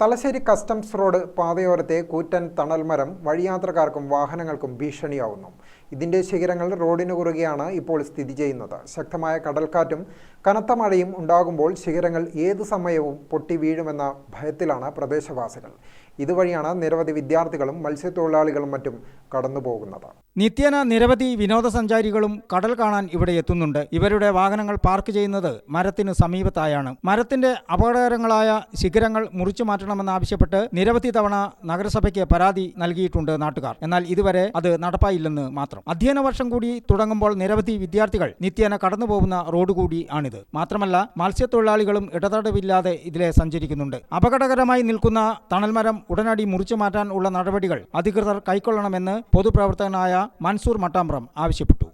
Thalassery customs road പാതയോരത്തെ കൂറ്റൻ തണൽമരം വഴിയാത്രക്കാർക്കും വാഹനങ്ങൾക്കും ഭീഷണിയാവുന്നു. ഇതിന്റെ ശിഖരങ്ങൾ റോഡിന് കുറുകെയാണ് ഇപ്പോൾ സ്ഥിതി ചെയ്യുന്നത്. ശക്തമായ കടൽക്കാറ്റും കനത്ത മഴയും ഉണ്ടാകുമ്പോൾ ശിഖരങ്ങൾ ഏതു സമയവും പൊട്ടി വീഴുമെന്ന ഭയത്തിലാണ് പ്രദേശവാസികൾ. ഇതുവഴിയാണ് നിരവധി വിദ്യാർത്ഥികളും മത്സ്യത്തൊഴിലാളികളും മറ്റും കടന്നുപോകുന്നത്. നിത്യേന നിരവധി വിനോദസഞ്ചാരികളും കടൽ കാണാൻ ഇവിടെ എത്തുന്നുണ്ട്. ഇവരുടെ വാഹനങ്ങൾ പാർക്ക് ചെയ്യുന്നത് മരത്തിന് സമീപത്തായാണ്. മരത്തിന്റെ അപകടകരങ്ങളായ ശിഖരങ്ങൾ മുറിച്ചു മാറ്റണമെന്നാവശ്യപ്പെട്ട് നിരവധി തവണ നഗരസഭയ്ക്ക് പരാതി നൽകിയിട്ടുണ്ട് നാട്ടുകാർ. എന്നാൽ ഇതുവരെ അത് നടപ്പായില്ലെന്ന് മാത്രം. അധ്യയന വർഷം കൂടി തുടങ്ങുമ്പോൾ നിരവധി വിദ്യാർത്ഥികൾ നിത്യേന കടന്നുപോകുന്ന റോഡ് കൂടി ആണിത്. മാത്രമല്ല മത്സ്യത്തൊഴിലാളികളും ഇടതടവില്ലാതെ ഇതിലെ സഞ്ചരിക്കുന്നുണ്ട്. അപകടകരമായി നിൽക്കുന്ന തണൽമരം ഉടനടി മുറിച്ചു മാറ്റാൻ ഉള്ള നടപടികൾ അധികൃതർ കൈക്കൊള്ളണമെന്ന് പൊതുപ്രവർത്തകനായ മൻസൂർ മട്ടാമ്പ്രം ആവശ്യപ്പെട്ടു.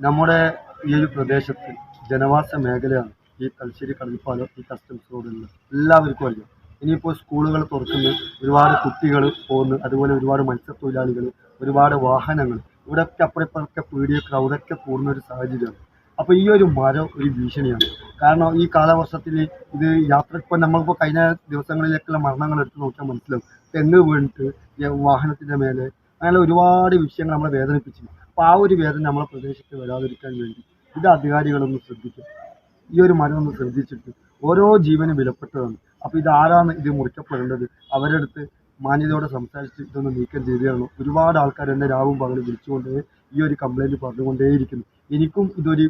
നമ്മുടെ ഈ ഒരു പ്രദേശത്ത് ജനവാസ മേഖലയാണ് ഈ തലശ്ശേരി കടൽപ്പാലം ഈ കസ്റ്റംസ് റോഡിൽ എല്ലാവർക്കും അറിയാം. ഇനിയിപ്പോൾ സ്കൂളുകൾ തുറക്കുന്നു. ഒരുപാട് കുട്ടികൾ പോകുന്നു. അതുപോലെ ഒരുപാട് മത്സ്യത്തൊഴിലാളികൾ ഒരുപാട് വാഹനങ്ങൾ. ഇവിടെയൊക്കെ അപ്പുറപ്പുറത്തെ പീടിയ ക്രൗഡൊക്കെ കൂടുന്ന ഒരു സാഹചര്യമാണ്. അപ്പോൾ ഈ ഒരു മരം ഒരു ഭീഷണിയാണ്. കാരണം ഈ കാലവർഷത്തിൽ ഇത് യാത്ര ഇപ്പോൾ നമ്മളിപ്പോൾ കഴിഞ്ഞ ദിവസങ്ങളിലേക്കുള്ള മരണങ്ങൾ എടുത്ത് നോക്കിയാൽ മനസ്സിലാവും. തെങ്ങ് വീണിട്ട് വാഹനത്തിന്റെ മേലെ അങ്ങനെ ഒരുപാട് വിഷയങ്ങൾ നമ്മളെ വേദനിപ്പിച്ചു അപ്പോൾ ആ ഒരു വേദന നമ്മളെ പ്രദേശത്ത് വരാതിരിക്കാൻ വേണ്ടി ഇത് അധികാരികളൊന്ന് ശ്രദ്ധിക്കും. ഈ ഒരു മരം ഒന്ന് ശ്രദ്ധിച്ചിട്ട് ഓരോ ജീവനും വിലപ്പെട്ടതാണ്. അപ്പോൾ ഇത് ആരാണ് ഇത് മുറിക്കപ്പെടേണ്ടത്? അവരുടെ അടുത്ത് മാന്യതയോടെ സംസാരിച്ച് ഇതൊന്ന് നീക്കം ചെയ്തു ഒരുപാട് ആൾക്കാർ എന്നെ രാവും പകലും വിളിച്ചുകൊണ്ട് ഈ ഒരു കംപ്ലൈന്റ് പറഞ്ഞുകൊണ്ടേയിരിക്കുന്നു. എനിക്കും ഇതൊരു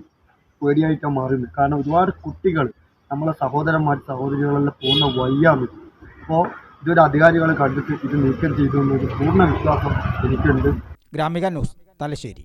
പേടിയായിട്ടാണ് മാറുന്നത്. കാരണം ഒരുപാട് കുട്ടികൾ നമ്മളെ സഹോദരന്മാർ സഹോദരികളെല്ലാം പോകുന്ന വഴിയാണ് അപ്പോൾ ഇതൊരു അധികാരികൾ കണ്ടിട്ട് ഇത് നീക്കം ചെയ്തു എന്നൊരു പൂർണ വിശ്വാസം എനിക്കുണ്ട്. Gramika news Thalassery.